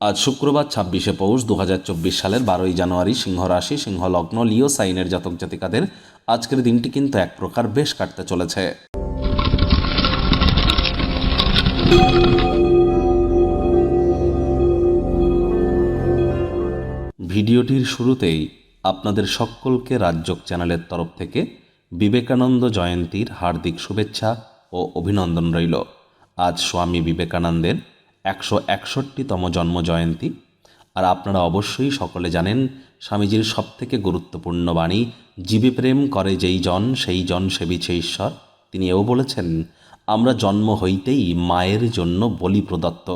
আজ শুক্রবার, ছাব্বিশে পৌষ দু হাজার চব্বিশ সালের বারোই জানুয়ারি সিংহ রাশি সিংহ লগ্ন লিও সাইনের জাতক জাতিকাদের আজকের দিনটি কিন্তু এক প্রকার বেশ কাটতে চলেছে। ভিডিওটির শুরুতেই আপনাদের সকলকে রাজ্যক চ্যানেলের তরফ থেকে বিবেকানন্দ জয়ন্তীর হার্দিক শুভেচ্ছা ও অভিনন্দন রইল। আজ স্বামী বিবেকানন্দের একশো একষট্টিতম জন্ম জয়ন্তী আর আপনারা অবশ্যই সকলে জানেন, স্বামীজির সবথেকে গুরুত্বপূর্ণ বাণী, জীবে প্রেম করে যেই জন, সেই জন সেবিছে ঈশ্বর। তিনি এও বলেছেন, আমরা জন্ম হইতেই মায়ের জন্য বলি প্রদত্ত।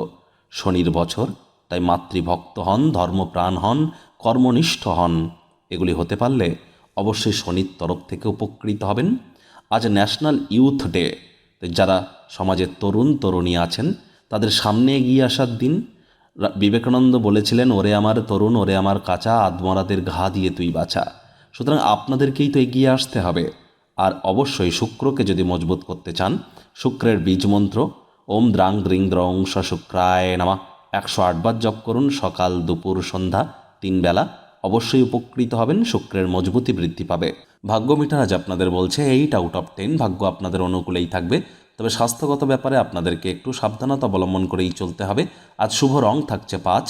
শনির বছর, তাই মাতৃভক্ত হন, ধর্মপ্রাণ হন, কর্মনিষ্ঠ হন। এগুলি হতে পারলে অবশ্যই শনির তরফ থেকে উপকৃত হবেন। আজ ন্যাশনাল ইউথ ডে যারা সমাজের তরুণ, তরুণী আছেন তাদের সামনে এগিয়ে আসার দিন বিবেকানন্দ বলেছিলেন, ওরে আমার তরুণ, ওরে আমার কাঁচা আদমরাদের ঘা দিয়ে তুই বাঁচা। সুতরাং আপনাদেরকেই তো এগিয়ে আসতে হবে। আর অবশ্যই শুক্রকে যদি মজবুত করতে চান, শুক্রের বীজ মন্ত্র ওম দ্রাং দ্রিং দ্রং স শুক্রায় নামা। একশো আটবার জপ করুন, সকাল, দুপুর, সন্ধ্যা, তিন বেলা। অবশ্যই উপকৃত হবেন, শুক্রের মজবুতি বৃদ্ধি পাবে। ভাগ্য মিটার আজ আপনাদের বলছে, এইট আউট অফ টেন ভাগ্য আপনাদের অনুকূলেই থাকবে। তবে স্বাস্থ্যগত ব্যাপারে আপনাদেরকে একটু সাবধানতা অবলম্বন করেই চলতে হবে। আজ শুভ রং থাকছে পাঁচ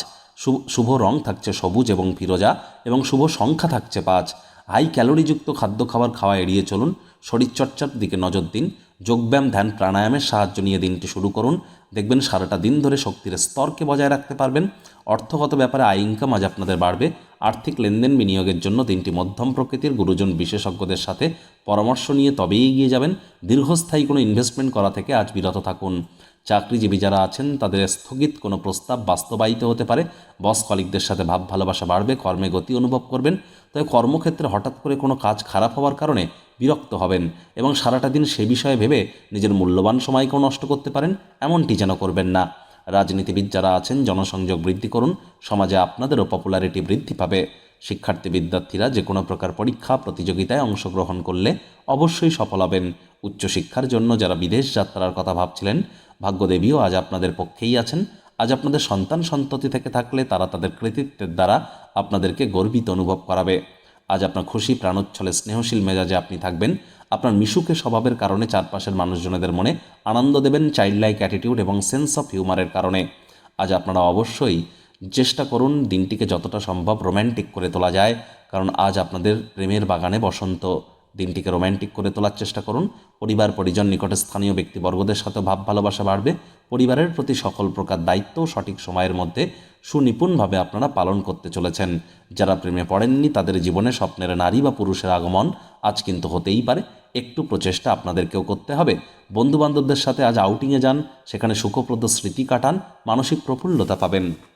শুভ রং থাকছে সবুজ এবং ফিরোজা এবং শুভ সংখ্যা থাকছে পাঁচ। হাই ক্যালোরিযুক্ত খাদ্য খাবার খাওয়া এড়িয়ে চলুন। শরীরচর্চার দিকে নজর দিন, যোগব্যায়াম, ধ্যান, প্রাণায়ামের সাহায্য নিয়ে দিনটি শুরু করুন। দেখবেন সারাটা দিন ধরে শক্তির স্তরকে বজায় রাখতে পারবেন। অর্থগত ব্যাপারে আয় ইনকাম আজ আপনাদের বাড়বে। আর্থিক লেনদেন বিনিয়োগের জন্য দিনটি মধ্যম প্রকৃতির গুরুজন বিশেষজ্ঞদের সাথে পরামর্শ নিয়ে তবেই এগিয়ে যাবেন। দীর্ঘস্থায়ী কোনো ইনভেস্টমেন্ট করা থেকে আজ বিরত থাকুন। চাকরিজীবী যারা আছেন, তাদের স্থগিত কোনো প্রস্তাব বাস্তবায়িত হতে পারে। বস কলিকদের সাথে ভাব ভালোবাসা বাড়বে, কর্মে গতি অনুভব করবেন। তবে কর্মক্ষেত্রে হঠাৎ করে কোনো কাজ খারাপ হওয়ার কারণে বিরক্ত হবেন এবং সারাটা দিন সে বিষয়ে ভেবে নিজের মূল্যবান সময়কেও নষ্ট করতে পারেন, এমনটি যেন করবেন না। রাজনীতিবিদ যারা আছেন, জনসংযোগ বৃদ্ধি করুন, সমাজে আপনাদেরও পপুলারিটি বৃদ্ধি পাবে। শিক্ষার্থী বিদ্যার্থীরা যে কোনো প্রকার পরীক্ষা, প্রতিযোগিতায় অংশগ্রহণ করলে অবশ্যই সফল হবেন। উচ্চশিক্ষার জন্য যারা বিদেশ যাত্রার কথা ভাবছিলেন, ভাগ্যদেবীও আজ আপনাদের পক্ষেই আছেন। আজ আপনাদের সন্তান সন্ততি থেকে থাকলে তারা তাদের কৃতিত্বের দ্বারা আপনাদেরকে গর্বিত অনুভব করাবে। আজ আপনার খুশি, প্রাণোচ্ছলে, স্নেহশীল মেজাজে আপনি থাকবেন। আপনার মিশুকে স্বভাবের কারণে চারপাশের মানুষজনেদের মনে আনন্দ দেবেন চাইল্ড লাইক অ্যাটিটিউড এবং সেন্স অফ হিউমারের কারণে। আজ আপনারা অবশ্যই চেষ্টা করুন দিনটিকে যতটা সম্ভব রোম্যান্টিক করে তোলা যায়, কারণ আজ আপনাদের প্রেমের বাগানে বসন্ত। দিনটিকে রোম্যান্টিক করে তোলার চেষ্টা করুন। পরিবার, পরিজন, নিকটে স্থানীয় ব্যক্তিবর্গদের সাথে ভাব ভালোবাসা বাড়বে। পরিবারের প্রতি সকল প্রকার দায়িত্ব সঠিক সময়ের মধ্যে সুনিপুণভাবে আপনারা পালন করতে চলেছেন। যারা প্রেমে পড়েননি, তাদের জীবনে স্বপ্নের নারী বা পুরুষের আগমন আজ কিন্তু হতেই পারে। একটু প্রচেষ্টা আপনাদেরকেও করতে হবে। বন্ধুবান্ধবদের সাথে আজ আউটিংয়ে যান, সেখানে সুখপ্রদ স্মৃতি কাটান, মানসিক প্রফুল্লতা পাবেন।